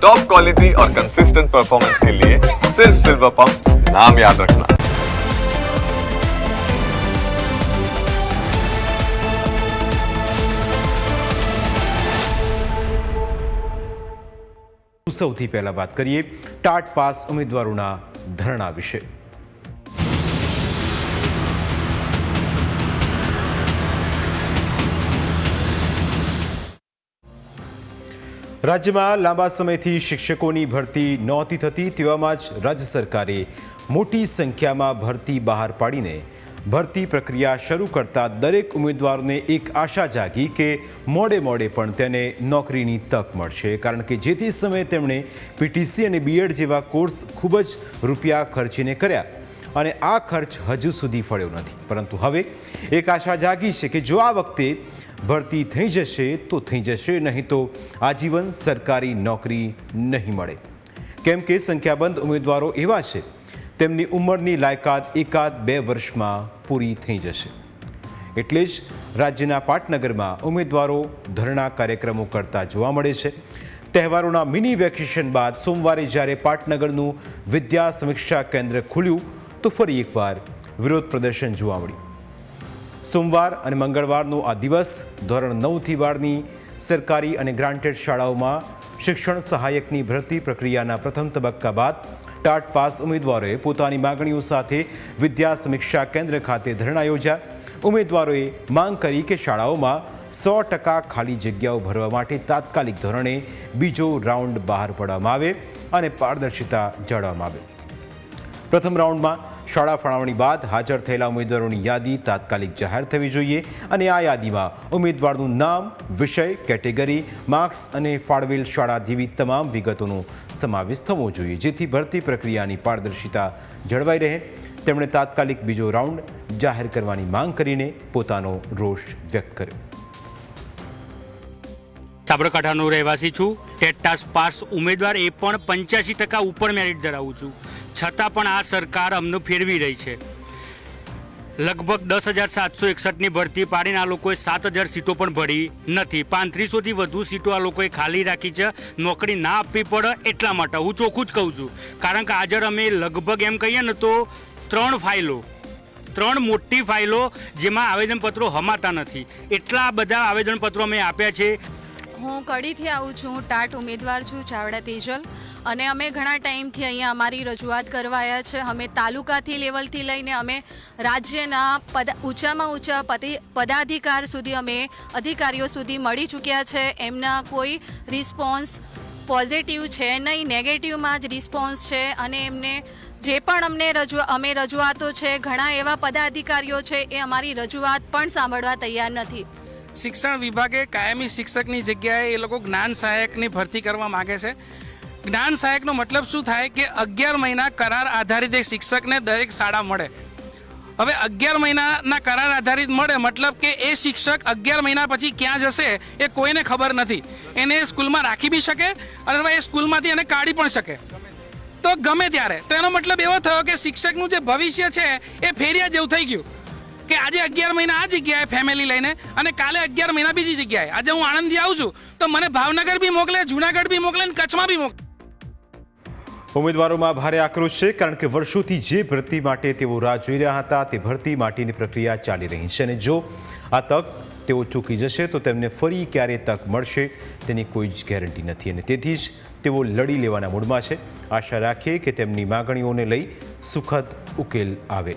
Top quality और consistent performance के लिए सिर्फ सिल्वर पंप नाम याद रखना સૌથી પહેલા વાત કરીએ ટાટ પાસ ઉમેદવારોના ધરણા વિશે રાજ્યમાં લાંબા સમયથી શિક્ષકોની ભરતી નહોતી થતી તેવામાં જ રાજ્ય સરકારે મોટી સંખ્યામાં ભરતી બહાર પાડીને ભરતી પ્રક્રિયા શરૂ કરતા દરેક ઉમેદવારોને એક આશા જાગી કે મોડે મોડે પણ તેને નોકરીની તક મળશે. કારણ કે જે તે સમયે તેમણે પીટીસી અને બીએડ જેવા કોર્સ ખૂબ જ રૂપિયા ખર્ચીને કર્યા અને આ ખર્ચ હજુ સુધી ફળ્યો નથી. પરંતુ હવે એક આશા જાગી છે કે જો આ વખતે ભરતી થઈ જશે તો થઈ જશે, નહીં તો આજીવન સરકારી નોકરી નહીં મળે. કેમ કે સંખ્યાબંધ ઉમેદવારો એવા છે, તેમની ઉંમરની લાયકાત એકાદ બે વર્ષમાં પૂરી થઈ જશે. એટલે જ રાજ્યના પાટનગરમાં ઉમેદવારો ધરણા કાર્યક્રમો કરતા જોવા મળે છે. તહેવારોના મિની વેકેશન બાદ સોમવારે જ્યારે પાટનગરનું વિદ્યા સમીક્ષા કેન્દ્ર ખુલ્યું, તો ફરી એકવાર વિરોધ પ્રદર્શન જોવા મળ્યું. સોમવાર અને મંગળવારનો આ દિવસ ધોરણ નવથી બારની સરકારી અને ગ્રાન્ટેડ શાળાઓમાં શિક્ષણ સહાયકની ભરતી પ્રક્રિયાના પ્રથમ તબક્કા બાદ ટાટ પાસ ઉમેદવારોએ પોતાની માગણીઓ સાથે વિદ્યા સમીક્ષા કેન્દ્ર ખાતે ધરણા યોજ્યા. ઉમેદવારોએ માંગ કરી કે શાળાઓમાં સો ટકા ખાલી જગ્યાઓ ભરવા માટે તાત્કાલિક ધોરણે બીજો રાઉન્ડ બહાર પાડવામાં આવે અને પારદર્શિતા જાળવવામાં આવે. પ્રથમ રાઉન્ડમાં શાળા ફાળવણી બાદ હાજર થયેલા ઉમેદવારોની યાદી તાત્કાલિક જાહેર થવી જોઈએ અને આ યાદીમાં ઉમેદવારનું નામ, વિષય, કેટેગરી, માર્ક્સ અને ફાળવેલ શાળા જેવી તમામ વિગતોનો સમાવેશ થવો જોઈએ, જેથી ભરતી પ્રક્રિયાની પારદર્શિતા જળવાઈ રહે. તેમણે તાત્કાલિક બીજો રાઉન્ડ જાહેર કરવાની માંગ કરીને પોતાનો રોષ વ્યક્ત કર્યો. સાબરકાંઠાનો રહેવાસી છું. ટેટ પાસ ઉમેદવાર એ પણ પંચ્યાસી ટકા ઉપર મેરિટ ધરાવું છું. છતાં પણ આ સરકાર અમને ફેરવી રહી છે. લગભગ દસ હજાર સાતસો એકસઠની ભરતી પાડીને આ લોકોએ સાત હજાર સીટો પણ ભરી નથી. પાંત્રીસોથી વધુ સીટો આ લોકોએ ખાલી રાખી છે. નોકરી ના આપવી પડે એટલા માટે. હું ચોખ્ખું જ કહું છું. કારણ કે આજે અમે લગભગ એમ કહીએ ને તો ત્રણ ફાઇલો, ત્રણ મોટી ફાઇલો જેમાં આવેદનપત્રો હમાતા નથી. એટલા બધા આવેદનપત્રો અમે આપ્યા છે. હું કડીથી આવું છું, ટાટ ઉમેદવાર છું, ચાવડા તેજલ. અને અમે ઘણા ટાઈમથી અહીંયા અમારી રજૂઆત કરવા આવ્યા છે. અમે તાલુકાથી લેવલથી લઈને અમે રાજ્યના પદ, ઊંચામાં ઊંચા પતિ, પદાધિકાર સુધી અમે અધિકારીઓ સુધી મળી ચૂક્યા છે. એમના કોઈ રિસ્પોન્સ પોઝિટિવ છે નહીં, નેગેટિવમાં જ રિસ્પોન્સ છે. અને એમને જે પણ અમને રજૂ, અમે રજૂઆતો છે, ઘણા એવા પદાધિકારીઓ છે, એ અમારી રજૂઆત પણ સાંભળવા તૈયાર નથી. શિક્ષણ વિભાગે કાયમી શિક્ષકની જગ્યાએ એ લોકો જ્ઞાન સહાયકની ભરતી કરવા માગે છે. જ્ઞાન સહાયકનો મતલબ શું થાય કે અગિયાર મહિના કરાર આધારિત એક શિક્ષકને દરેક શાળા મળે. હવે અગિયાર મહિનાના કરાર આધારિત મળે મતલબ કે એ શિક્ષક અગિયાર મહિના પછી ક્યાં જશે એ કોઈને ખબર નથી. એને સ્કૂલમાં રાખી બી શકે અથવા એ સ્કૂલમાંથી એને કાઢી પણ શકે. તો ગમે ત્યારે. તો એનો મતલબ એવો થયો કે શિક્ષકનું જે ભવિષ્ય છે એ ફેરિયા જેવું થઈ ગયું. કે આજે અગિયાર મહિના આ જગ્યાએ ફેમિલી લઈને અને કાલે અગિયાર મહિના બીજી જગ્યાએ. આજે હું આણંદથી આવું છું. તો મને ભાવનગર બી મોકલે, જુનાગઢ બી મોકલે ને કચ્છમાં બી મોકલે. ઉમેદવારોમાં ભારે આક્રોશ છે કારણ કે વર્ષોથી જે ભરતી માટે તેઓ રાહ જોઈ રહ્યા હતા, તે ભરતી માટેની પ્રક્રિયા ચાલી રહી છે અને જો આ તક તેઓ ચૂકી જશે, તો તેમને ફરી ક્યારે તક મળશે તેની કોઈ જ ગેરંટી નથી અને તેથી જ તેઓ લડી લેવાના મૂડમાં છે. આશા રાખીએ કે તેમની માગણીઓને લઈ સુખદ ઉકેલ આવે.